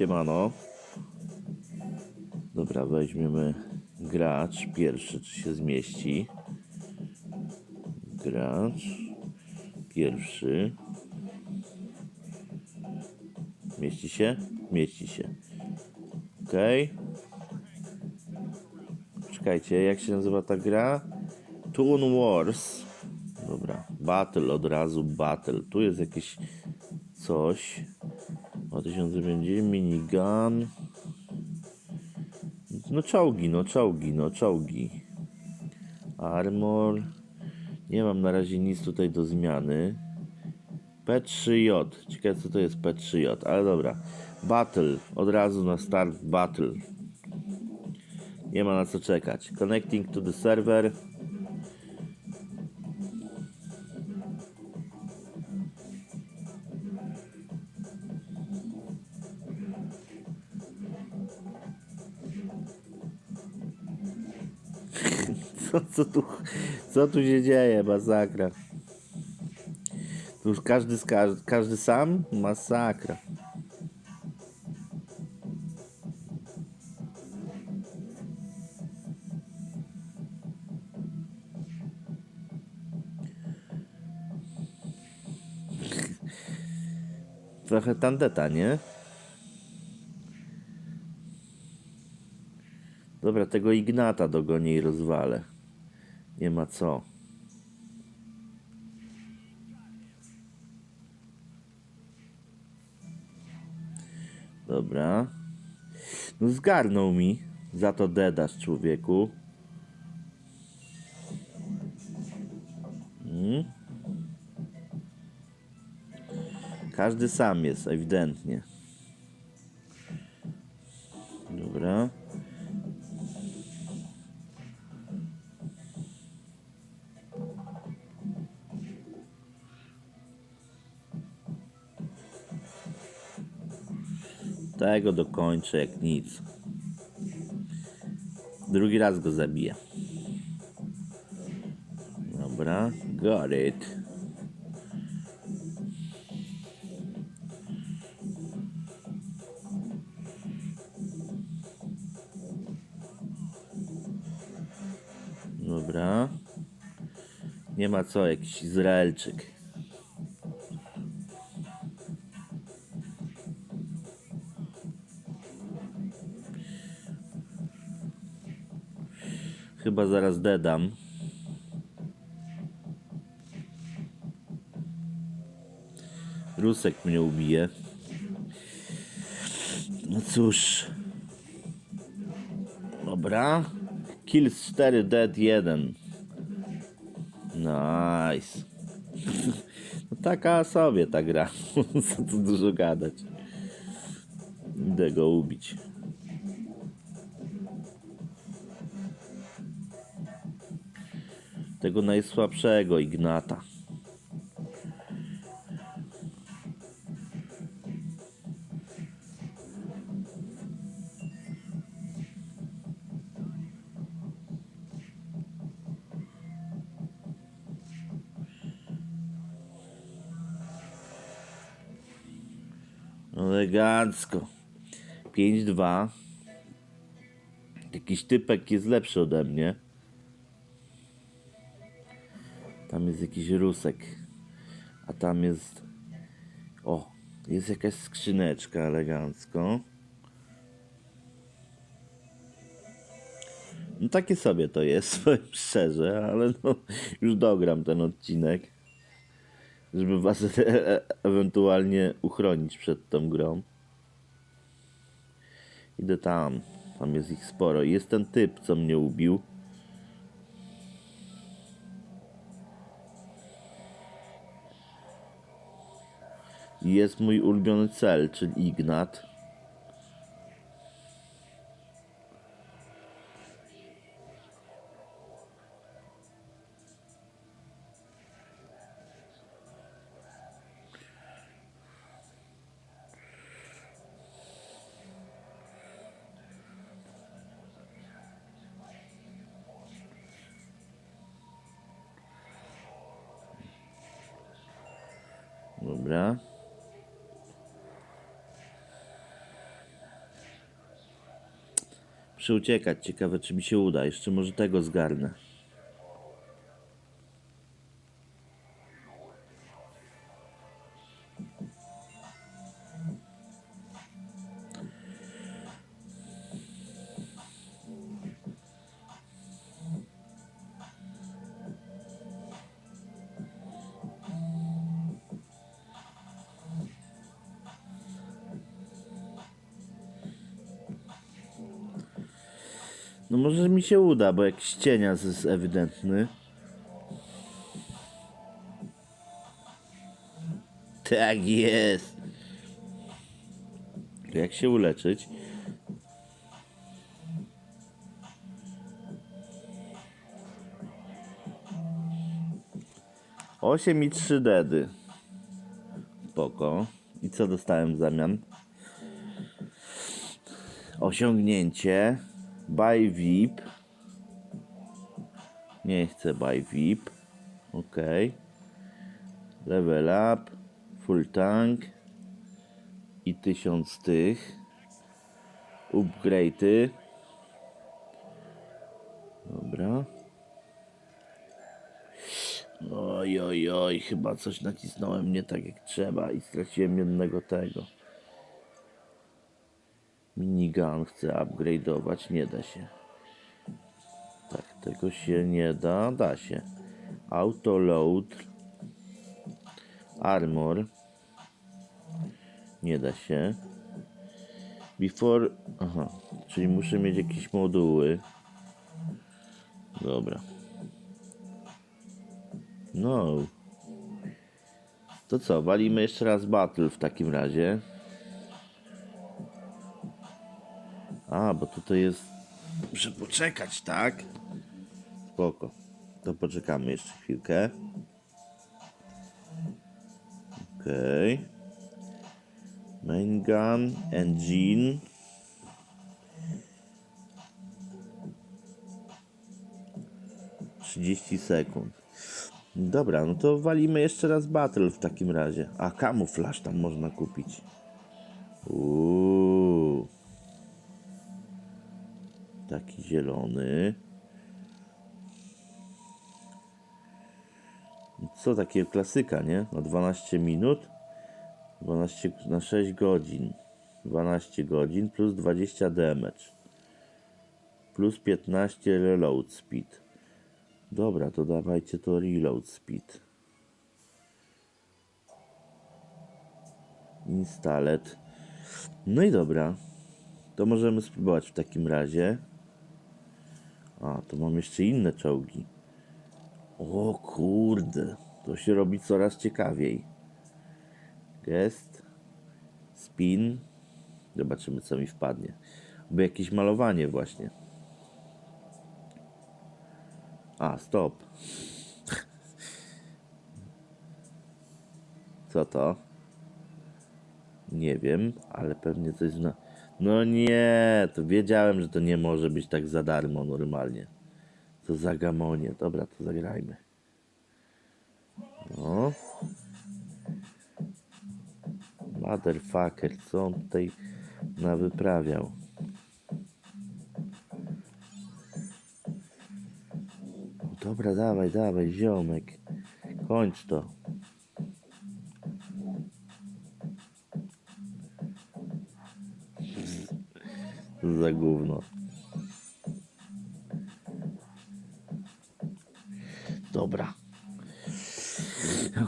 Siemano. Dobra, weźmiemy gracz pierwszy, czy się zmieści. Gracz pierwszy. Mieści się? Mieści się. Ok. Czekajcie, jak się nazywa ta gra? Toon Wars. Dobra, Battle od razu, Battle. Tu jest jakieś coś. 2050 minigun. No czołgi, no czołgi, no czołgi. Armor. Nie mam na razie nic tutaj do zmiany. P3J. Ciekawe co to jest P3J, ale dobra. Battle. Od razu na start battle. Nie ma na co czekać. Connecting to the server. Co, tu, co tu się dzieje? Masakra. Tu już każdy, z każ- każdy sam? Masakra. Trochę tandeta, nie? Dobra, tego Ignata dogonię i rozwalę. Nie ma co. Dobra. No zgarnął mi. Za to dedasz, człowieku. Mm. Każdy sam jest, ewidentnie. Tego dokończę jak nic. Drugi raz go zabiję. Dobra, got it. Dobra. Nie ma co, jakiś Izraelczyk. Chyba zaraz dedam. Rusek mnie ubije. No cóż. Dobra. Kills 4, dead 1. Nice. No taka sobie ta gra. Co tu dużo gadać. Idę go ubić. Tego najsłabszego Ignata. Elegancko. 5-2. Jakiś typek jest lepszy ode mnie. Jest jakiś rusek. A tam jest. O, jest jakaś skrzyneczka elegancko. No takie sobie to jest, powiem szczerze, ale no, już dogram ten odcinek, żeby was e- e- ewentualnie uchronić przed tą grą. Idę tam, tam jest ich sporo. Jest ten typ, co mnie ubił. Jest mój ulubiony cel, czyli Ignat. Dobra. Muszę uciekać, ciekawe czy mi się uda. Jeszcze może tego zgarnę. No może mi się uda, bo jakiś cienias jest ewidentny. Tak jest. Jak się uleczyć? Osiem i trzy dedy. Spoko. I co dostałem w zamian? Osiągnięcie. Buy VIP. Nie chcę buy VIP. Ok. Level up. Full tank. I tysiąc tych. Upgrade'y. Dobra. Oj, oj, oj, chyba coś nacisnąłem nie tak jak trzeba i straciłem jednego tego. Minigun chcę upgrade'ować, nie da się. Tak, tego się nie da, da się. Auto load. Armor. Nie da się. Before, aha, czyli muszę mieć jakieś moduły. Dobra. No. To co, walimy jeszcze raz battle w takim razie. A, bo tutaj jest. Muszę poczekać, tak? Spoko. To poczekamy jeszcze chwilkę. Okej. Main gun, engine. Trzydzieści sekund. Dobra, no to walimy jeszcze raz battle w takim razie. A kamuflaż tam można kupić. Uuu. Taki zielony. Co takiego klasyka, nie? Na 12 minut. 12 na 6 godzin. 12 godzin plus 20 damage. Plus 15 reload speed. Dobra, to dawajcie to reload speed. Instalet. No i dobra. To możemy spróbować w takim razie. A, to mam jeszcze inne czołgi. O kurde, to się robi coraz ciekawiej. Gest, spin. Zobaczymy, co mi wpadnie. By jakieś malowanie właśnie. A, stop. Co to? Nie wiem, ale pewnie coś zna. No nie, to wiedziałem, że to nie może być tak za darmo normalnie. To za gamonie. Dobra, to zagrajmy. No. Motherfucker, co on tutaj nawyprawiał? Dobra, dawaj, dawaj, ziomek. Kończ to. Za gówno. Dobra.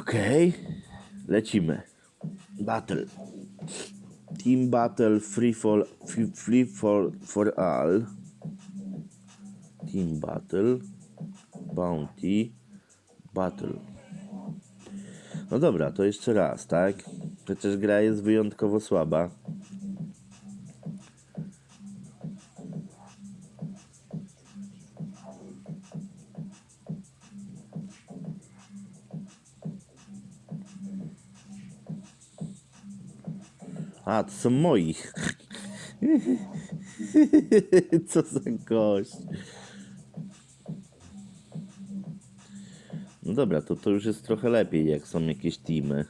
Okej. Lecimy. Battle. Team Battle Free for, free for, for All. Team Battle. Bounty. Battle. No dobra, to jeszcze raz, tak? Przecież gra jest wyjątkowo słaba. A, to są moich. Co za gość. No dobra, to to już jest trochę lepiej, jak są jakieś teamy.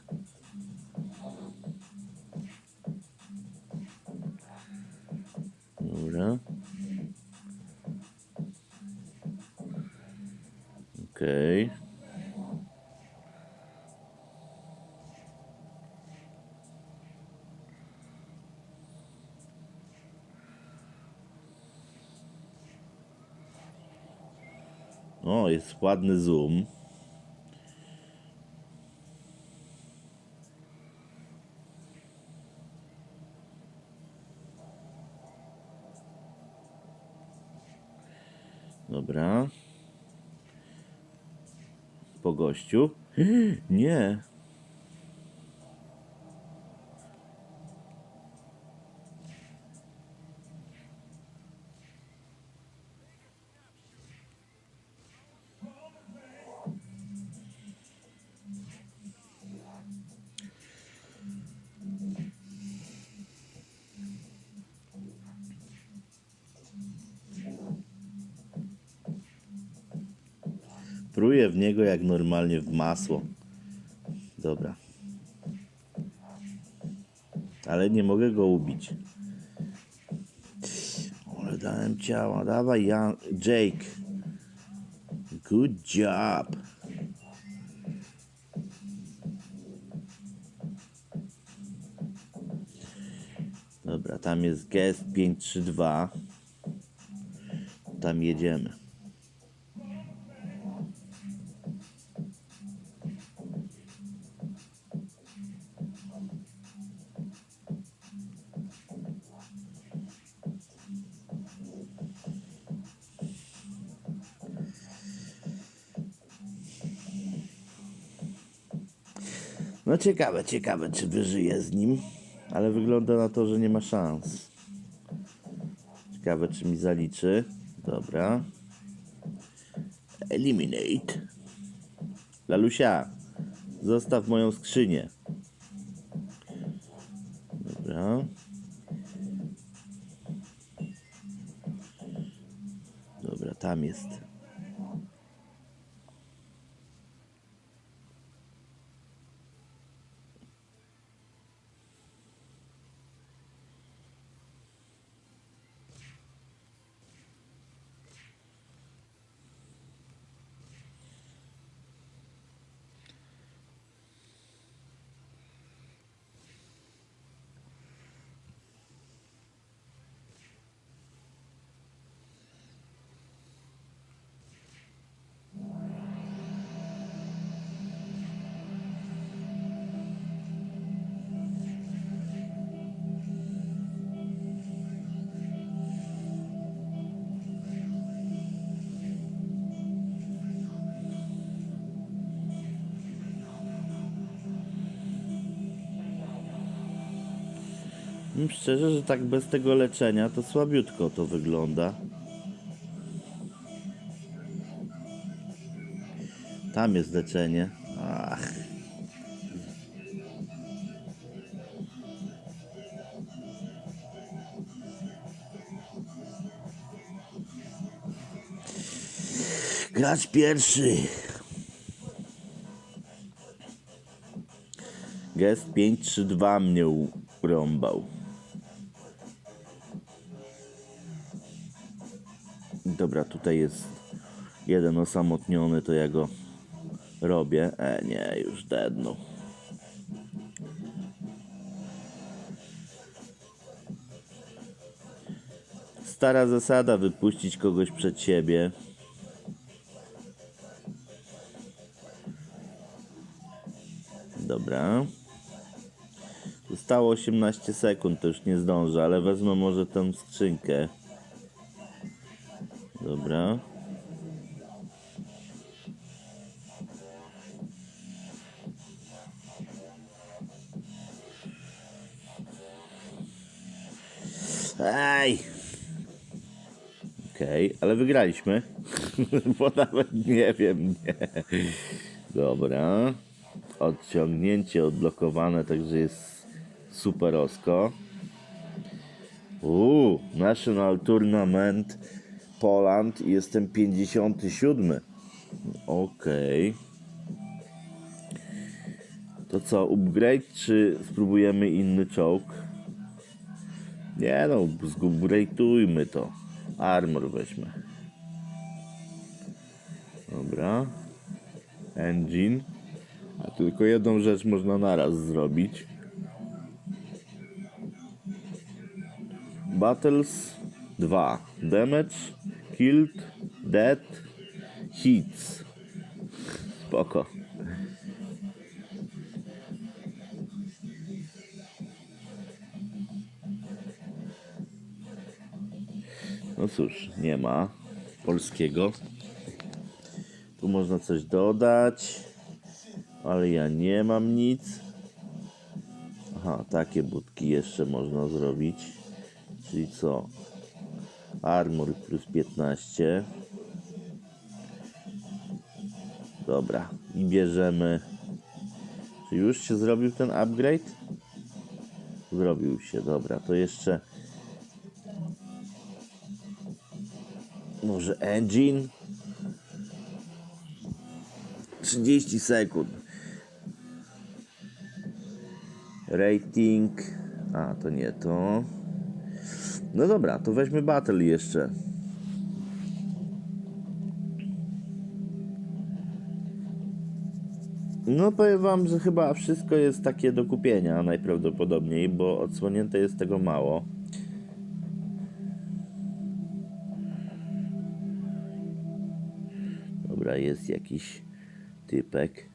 Ładny zoom. Dobra. Po gościu. Nie. Pruję w niego jak normalnie w masło. Dobra. Ale nie mogę go ubić. Ale dałem ciała. Dawaj, Jan... Jake. Good job. Dobra, tam jest gest 532. Tam jedziemy. No ciekawe, ciekawe, czy wyżyje z nim, ale wygląda na to, że nie ma szans. Ciekawe, czy mi zaliczy. Dobra. Eliminate. Lalusia, zostaw moją skrzynię. Szczerze, że tak bez tego leczenia to słabiutko to wygląda. Tam jest leczenie. Ach. Gracz pierwszy. Gest 532 mnie urąbał. Dobra, tutaj jest jeden osamotniony, to ja go robię. E, nie, już deadnął. Stara zasada wypuścić kogoś przed siebie. Dobra. Zostało 18 sekund, to już nie zdążę, ale wezmę może tę skrzynkę. Dobra. Ej! Okej, ale wygraliśmy. Bo nawet nie wiem, nie. Dobra. Odciągnięcie odblokowane, także jest superosko. Uuu, National Tournament Poland i jestem 57. Okej. To co, upgrade czy spróbujemy inny czołg? Nie no, zupgrade'ujmy to. Armor weźmy. Dobra. engine. A tylko jedną rzecz można naraz zrobić. Battles 2. Damage, killed, dead, hits. Spoko. No cóż, nie ma polskiego. Tu można coś dodać, ale ja nie mam nic. Aha, takie budki jeszcze można zrobić. Czyli co? Armor plus 15. Dobra, i bierzemy. Czy już się zrobił ten upgrade? Zrobił się, dobra, to jeszcze. Może engine? 30 sekund. Rating. A, to nie to. No dobra, to weźmy battle jeszcze. No powiem wam, że chyba wszystko jest takie do kupienia najprawdopodobniej, bo odsłonięte jest tego mało. Dobra, jest jakiś typek.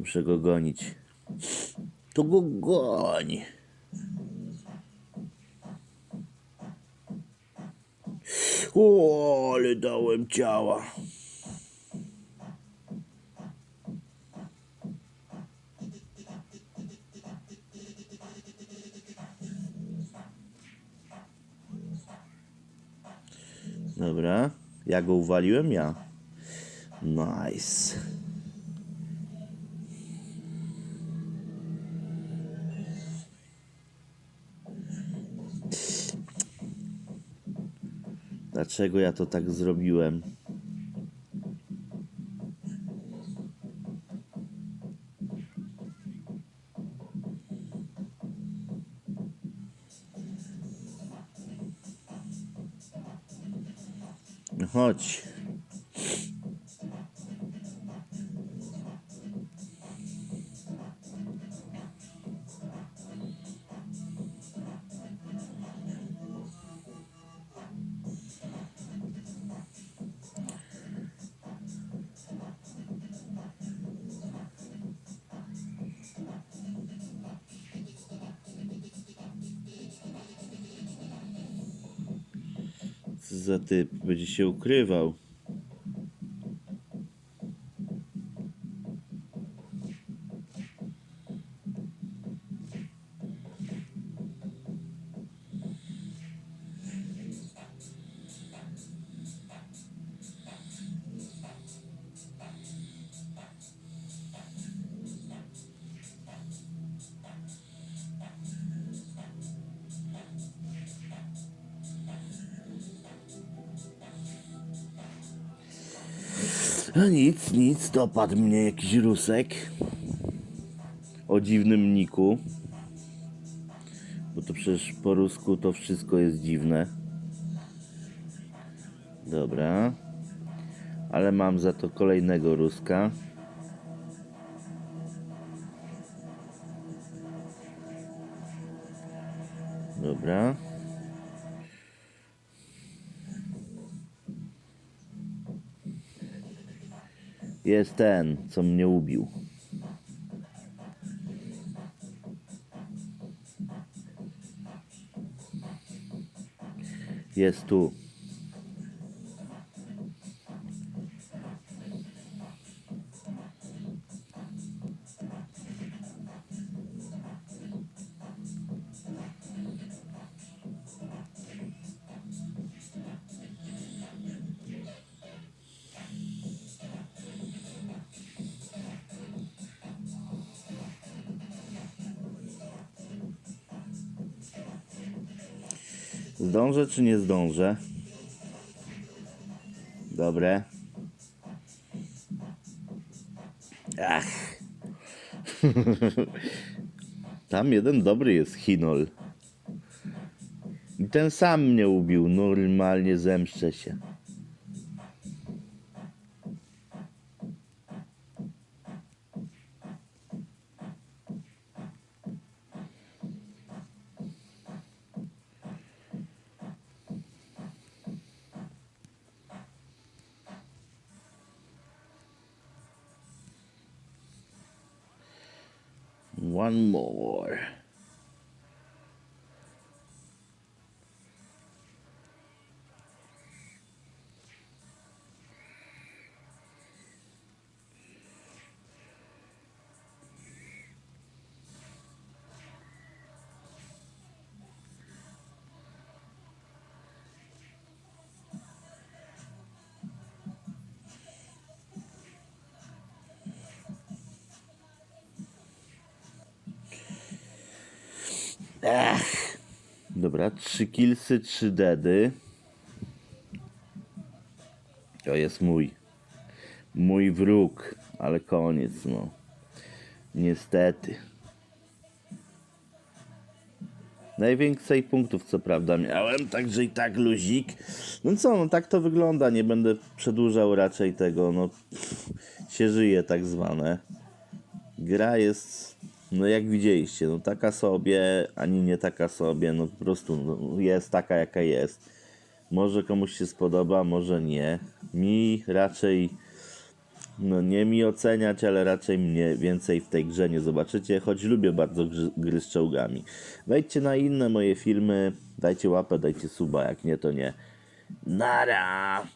Muszę go gonić. To go goni. O, ale dałem ciała. Dobra, ja go uwaliłem, ja. Nice. Dlaczego ja to tak zrobiłem? Chodź. Za typ będzie się ukrywał? A nic, nic, dopadł mnie jakiś rusek o dziwnym niku. Bo to przecież po rusku to wszystko jest dziwne. Dobra. Ale mam za to kolejnego ruska. Jest ten, co mnie ubił. Jest tu. Zdążę czy nie zdążę? Dobre. Ach. Tam jeden dobry jest Chinol. I ten sam mnie ubił. Normalnie zemszczę się. One more. Dobra, trzy killsy, trzy deady. To jest mój. Mój wróg, ale koniec, no. Niestety. Najwięcej punktów, co prawda, miałem, także i tak luzik. No co, no tak to wygląda. Nie będę przedłużał raczej tego, no. się żyje, tak zwane. Gra jest, no jak widzieliście, no taka sobie, ani nie taka sobie, no po prostu no, jest taka jaka jest. Może komuś się spodoba, może nie. Mi raczej, no nie mi oceniać, ale raczej mnie więcej w tej grze nie zobaczycie, choć lubię bardzo gry, gry z czołgami. Wejdźcie na inne moje filmy, dajcie łapę, dajcie suba, jak nie to nie. Nara!